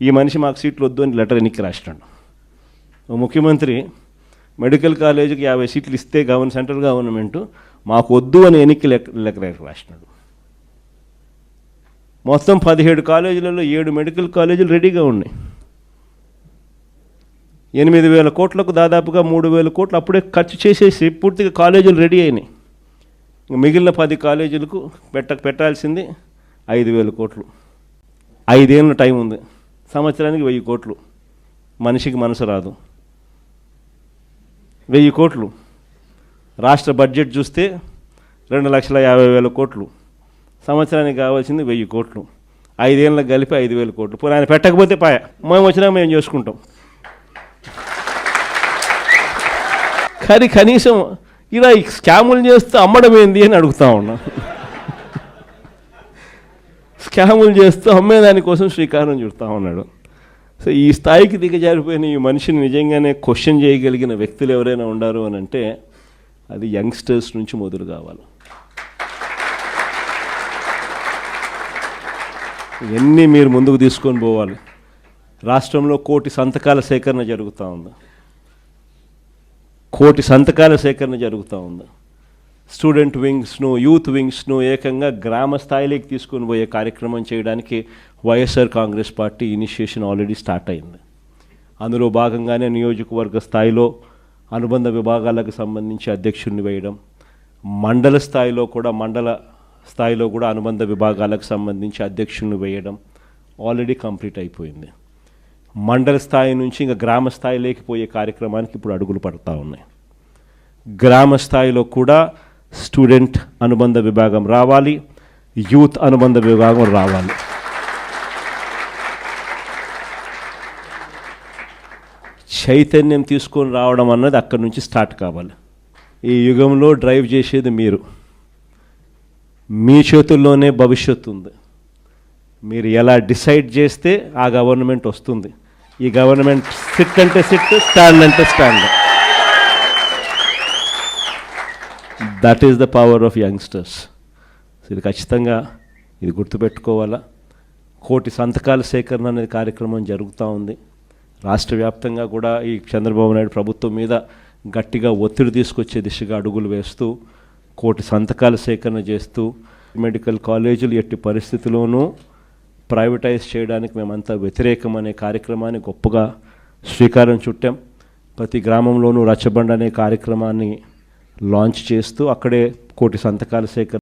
ఈ మనిషి మాకు సీట్లు వద్దు అని లెటర్ ఎన్నికి రాసినాడు. ఓ ముఖ్యమంత్రి మెడికల్ కాలేజీకి యాభై సీట్లు ఇస్తే గవర్న సెంట్రల్ గవర్నమెంట్ మాకు వద్దు అని ఎన్నికి లెక్క రాసినాడు. మొత్తం పదిహేడు కాలేజీలలో ఏడు మెడికల్ కాలేజీలు రెడీగా ఉన్నాయి. ఎనిమిది వేల కోట్లకు దాదాపుగా మూడు వేల కోట్లు అప్పుడే ఖర్చు చేసేసి పూర్తిగా కాలేజీలు రెడీ అయినాయి. మిగిలిన పది కాలేజీలకు పెట్ట పెట్టాల్సింది ఐదు వేల కోట్లు. ఐదేళ్ళ టైం ఉంది. సంవత్సరానికి వెయ్యి కోట్లు. మనిషికి మనసు రాదు. వెయ్యి కోట్లు. రాష్ట్ర బడ్జెట్ చూస్తే రెండు లక్షల యాభై వేల కోట్లు. సంవత్సరానికి కావాల్సింది వెయ్యి కోట్లు. ఐదేళ్ళకి కలిపి ఐదు వేల కోట్లు. పోనీ ఆయన పెట్టకపోతే పాయ మేము వచ్చినా మేము చేసుకుంటాం. కానీ కనీసం ఇలా ఈ స్కాములు చేస్తూ అమ్మడం ఏంది అని అడుగుతా ఉన్నా. స్కాములు చేస్తూ అమ్మేదానికోసం శ్రీకారం చుడతా ఉన్నాడు. సో ఈ స్థాయికి దిగజారిపోయిన ఈ మనిషిని నిజంగానే క్వశ్చన్ చేయగలిగిన వ్యక్తులు ఎవరైనా ఉండారు అని అంటే అది యంగ్స్టర్స్ నుంచి మొదలు కావాలి. ఇవన్నీ మీరు ముందుకు తీసుకొని పోవాలి. రాష్ట్రంలో కోటి సంతకాల సేకరణ జరుగుతూ ఉంది. కోటి సంతకాల సేకరణ జరుగుతూ ఉంది. స్టూడెంట్ వింగ్స్ను యూత్ వింగ్స్ను ఏకంగా గ్రామ స్థాయిలోకి తీసుకొని పోయే కార్యక్రమం చేయడానికి YSR Congress party initiation already start అయింది. అందులో భాగంగానే నియోజకవర్గ స్థాయిలో అనుబంధ విభాగాలకు సంబంధించి అధ్యక్షుడిని వేయడం మండల స్థాయిలో కూడా మండల స్థాయిలో కూడా అనుబంధ విభాగాలకు సంబంధించి అధ్యక్షుడిని వేయడం ఆల్రెడీ కంప్లీట్ అయిపోయింది. మండల స్థాయి నుంచి ఇంకా గ్రామ స్థాయిలోకి పోయే కార్యక్రమానికి ఇప్పుడు అడుగులు పడతా ఉన్నాయి. గ్రామ స్థాయిలో కూడా స్టూడెంట్ అనుబంధ విభాగం రావాలి యూత్ అనుబంధ విభాగం రావాలి. చైతన్యం తీసుకొని రావడం అన్నది అక్కడి నుంచి స్టార్ట్ కావాలి. ఈ యుగంలో డ్రైవ్ చేసేది మీరు. మీ చేతుల్లోనే భవిష్యత్తు ఉంది. మీరు ఎలా డిసైడ్ చేస్తే ఆ గవర్నమెంట్ వస్తుంది. ఈ గవర్నమెంట్ సిట్ అంటే సిట్ స్టాండ్ అంటే stand. That is the power of youngsters ఇది ఖచ్చితంగా ఇది గుర్తుపెట్టుకోవాలా. కోటి సంతకాల సేకరణ అనేది కార్యక్రమం జరుగుతూ ఉంది. రాష్ట్ర వ్యాప్తంగా కూడా ఈ చంద్రబాబు నాయుడు ప్రభుత్వం మీద గట్టిగా ఒత్తిడి తీసుకొచ్చే దిశగా అడుగులు వేస్తూ కోటి సంతకాల సేకరణ చేస్తూ మెడికల్ కాలేజీలు ఎట్టి పరిస్థితుల్లోనూ ప్రైవేటైజ్ చేయడానికి మేమంతా వ్యతిరేకం అనే కార్యక్రమాన్ని గొప్పగా శ్రీకారం చుట్టాం. ప్రతి గ్రామంలోనూ రచ్చబండ అనే కార్యక్రమాన్ని లాంచ్ చేస్తూ అక్కడే కోటి సంతకాల సేకరణ